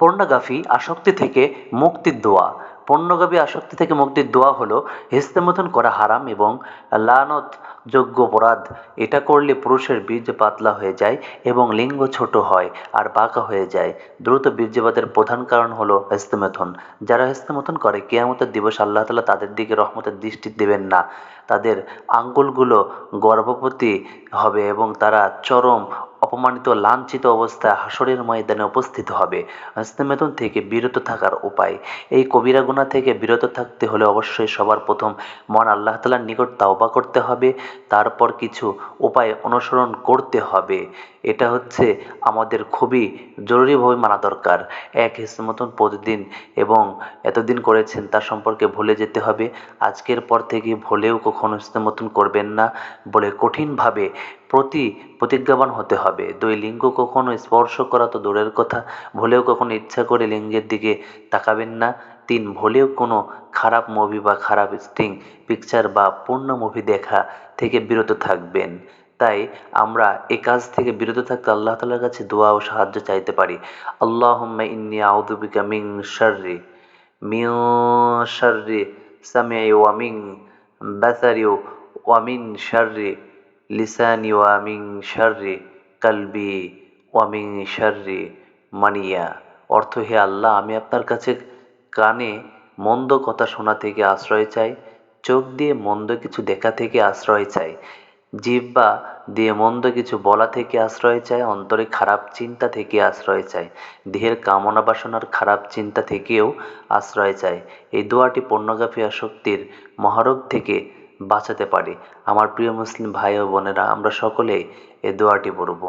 Pornography আসক্তি থেকে মুক্তির দোয়া। পর্নোগ্রাফি আসক্তি থেকে মুক্তির দোয়া হলো হেস্তেমতন করা হারাম এবং লানত যোগ্য অপরাধ। এটা করলে পুরুষের বীর্য পাতলা হয়ে যায় এবং লিঙ্গ ছোট হয় আর বাঁকা হয়ে যায়। দ্রুত বীর্যপাতের প্রধান কারণ হলো হেস্তেমথন যারা হেস্তেমথন করে, কেয়ামতের দিবস আল্লাহ তালা তাদের দিকে রহমতের দৃষ্টি দেবেন না। তাদের আঙ্গুলগুলো গর্ভবতী হবে এবং তারা চরম অপমানিত লাঞ্ছিত অবস্থায় হাসরের ময়দানে উপস্থিত হবে। হস্তমেথন থেকে বিরত থাকার উপায়। এই কবিরা গুনাহ থেকে বিরত থাকতে হলে অবশ্যই সবার প্রথম মন আল্লাহ তালার নিকট তাওবা করতে হবে। তারপর কিছু উপায় অনুসরণ করতে হবে। এটা হচ্ছে আমাদের খুবই জরুরিভাবে মানা দরকার। এক মতন প্রতিদিন এবং এতদিন করেছেন তার সম্পর্কে ভুলে যেতে হবে। আজকের পর থেকে ভুলেও কখনো মতন করবেন না বলে কঠিনভাবে প্রতি প্রতিজ্ঞাবান হতে হবে। দুই লিঙ্গ কখনো স্পর্শ করা তো দূরের কথা, ভুলেও কখনো ইচ্ছা করে লিঙ্গের দিকে তাকাবেন না। তিন, ভুলেও কোনো খারাপ মুভি বা খারাপ স্টিং পিকচার বা পূর্ণ মুভি দেখা থেকে বিরত থাকবেন। তাই আমরা এ কাজ থেকে বিরত থাকতে আল্লাহ তালার কাছে দোয়া ও সাহায্য চাইতে পারি। আল্লাহ ইন্নি আউদুবিকা মিং শার্রি মিউ শার্রি সামে ওয়ামিং বাসারি ওয়ামিন শার্রি। লিসানি ওয়ামিং শার্রি কালবি ওয়ামিং শার্রি মানিয়া। অর্থ হে আল্লাহ, আমি আপনার কাছে কানে মন্দ কথা শোনা থেকে আশ্রয় চাই, চোখ দিয়ে মন্দ কিছু দেখা থেকে আশ্রয় চাই, জিহ্বা দিয়ে মন্দ কিছু বলা থেকে আশ্রয় চায় অন্তরে খারাপ চিন্তা থেকে আশ্রয় চায় দেহের কামনা বাসনার খারাপ চিন্তা থেকেও আশ্রয় চায় এই দোয়াটি পর্নোগ্রাফি আসক্তির মহারোগ থেকে বাঁচাতে পারি। আমার প্রিয় মুসলিম ভাই ও বোনেরা আমরা সকলেই এ দোয়াটি পড়ব।